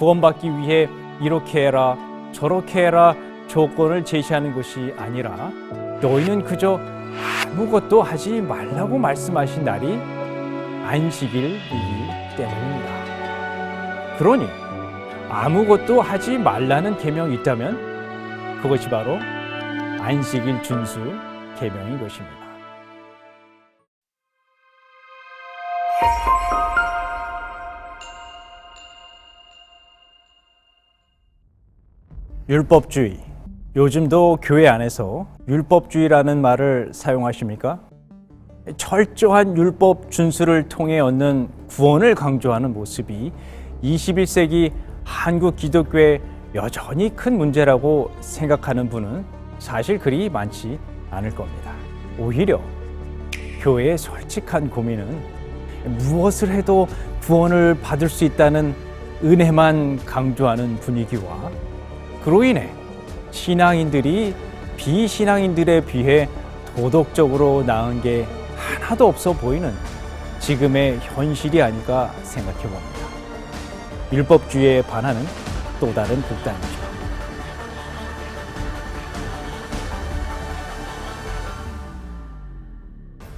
구원받기 위해 이렇게 해라 저렇게 해라 조건을 제시하는 것이 아니라 너희는 그저 아무것도 하지 말라고 말씀하신 날이 안식일이기 때문입니다. 그러니 아무것도 하지 말라는 계명이 있다면 그것이 바로 안식일 준수 계명인 것입니다. 율법주의. 요즘도 교회 안에서 율법주의라는 말을 사용하십니까? 철저한 율법 준수를 통해 얻는 구원을 강조하는 모습이 21세기 한국 기독교의 여전히 큰 문제라고 생각하는 분은 사실 그리 많지 않을 겁니다. 오히려 교회의 솔직한 고민은 무엇을 해도 구원을 받을 수 있다는 은혜만 강조하는 분위기와 그로 인해 신앙인들이 비신앙인들에 비해 도덕적으로 나은 게 하나도 없어 보이는 지금의 현실이 아닐까 생각해 봅니다. 율법주의에 반하는 또 다른 극단이죠.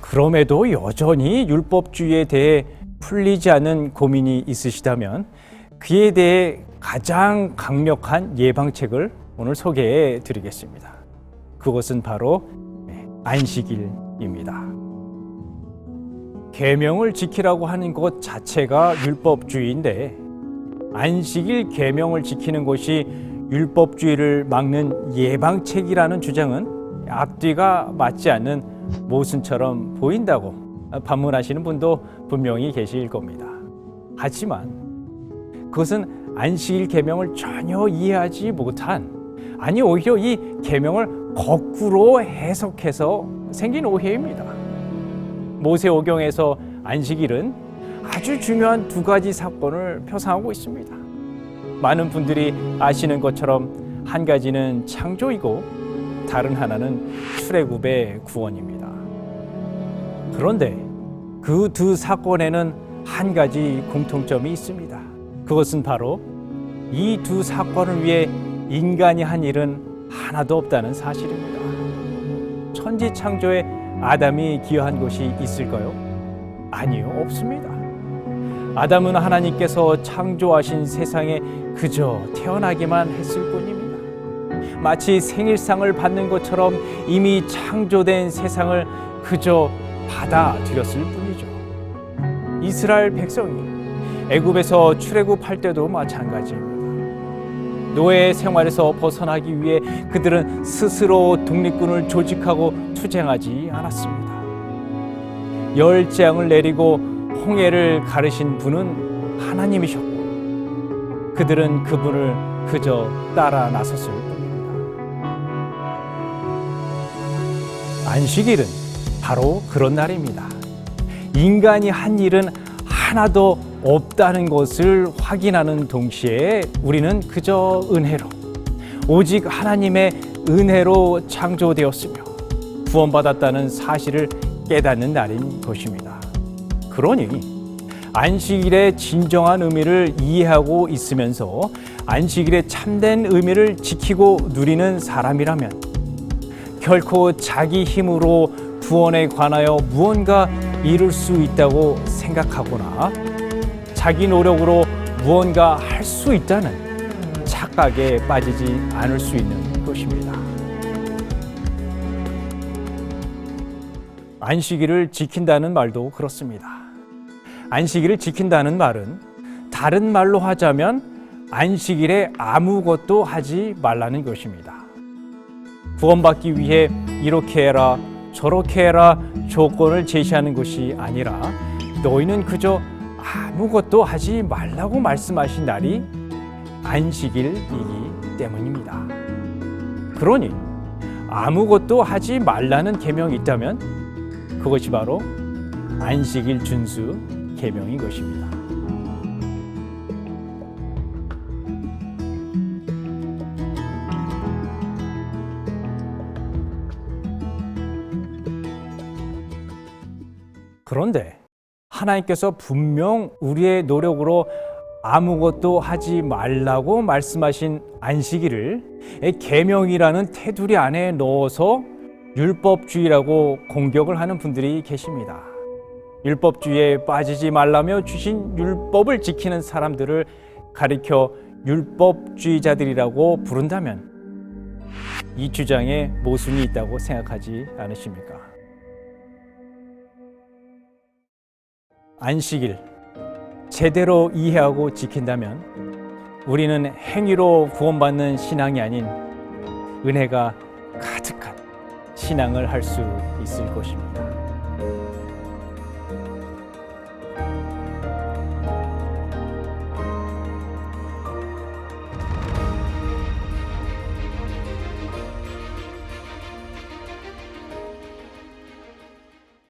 그럼에도 여전히 율법주의에 대해 풀리지 않는 고민이 있으시다면 그에 대해 가장 강력한 예방책을 오늘 소개해 드리겠습니다. 그것은 바로 안식일입니다. 계명을 지키라고 하는 것 자체가 율법주의인데 안식일 계명을 지키는 것이 율법주의를 막는 예방책이라는 주장은 앞뒤가 맞지 않는 모순처럼 보인다고 반문하시는 분도 분명히 계실 겁니다. 하지만 그것은 안식일 계명을 전혀 이해하지 못한 아니 오히려 이 계명을 거꾸로 해석해서 생긴 오해입니다. 모세 오경에서 안식일은 아주 중요한 두 가지 사건을 표상하고 있습니다. 많은 분들이 아시는 것처럼 한 가지는 창조이고 다른 하나는 출애굽의 구원입니다. 그런데 그 두 사건에는 한 가지 공통점이 있습니다. 그것은 바로 이 두 사건을 위해 인간이 한 일은 하나도 없다는 사실입니다. 천지 창조에 아담이 기여한 것이 있을까요? 아니요, 없습니다. 아담은 하나님께서 창조하신 세상에 그저 태어나기만 했을 뿐입니다. 마치 생일상을 받는 것처럼 이미 창조된 세상을 그저 받아들였을 뿐이죠. 이스라엘 백성이 애굽에서 출애굽할 때도 마찬가지입니다. 노예의 생활에서 벗어나기 위해 그들은 스스로 독립군을 조직하고 투쟁하지 않았습니다. 열 재앙을 내리고 홍해를 가르신 분은 하나님이셨고 그들은 그분을 그저 따라 나섰을 뿐입니다. 안식일은 바로 그런 날입니다. 인간이 한 일은 하나도 없다는 것을 확인하는 동시에 우리는 그저 은혜로 오직 하나님의 은혜로 창조되었으며 구원받았다는 사실을 깨닫는 날인 것입니다. 그러니 안식일의 진정한 의미를 이해하고 있으면서 안식일의 참된 의미를 지키고 누리는 사람이라면 결코 자기 힘으로 구원에 관하여 무언가 이룰 수 있다고 생각하거나 자기 노력으로 무언가 할 수 있다는 착각에 빠지지 않을 수 있는 것입니다. 안식일을 지킨다는 말도 그렇습니다. 안식일을 지킨다는 말은 다른 말로 하자면 안식일에 아무것도 하지 말라는 것입니다. 구원받기 위해 이렇게 해라 저렇게 해라 조건을 제시하는 것이 아니라 너희는 그저 아무것도 하지 말라고 말씀하신 날이 안식일이기 때문입니다. 그러니 아무것도 하지 말라는 계명이 있다면 그것이 바로 안식일 준수 계명인 것입니다. 그런데 하나님께서 분명 우리의 노력으로 아무것도 하지 말라고 말씀하신 안식일을 계명이라는 테두리 안에 넣어서 율법주의라고 공격을 하는 분들이 계십니다. 율법주의에 빠지지 말라며 주신 율법을 지키는 사람들을 가리켜 율법주의자들이라고 부른다면 이 주장에 모순이 있다고 생각하지 않으십니까? 안식일 제대로 이해하고 지킨다면 우리는 행위로 구원받는 신앙이 아닌 은혜가 가득한 신앙을 할 수 있을 것입니다.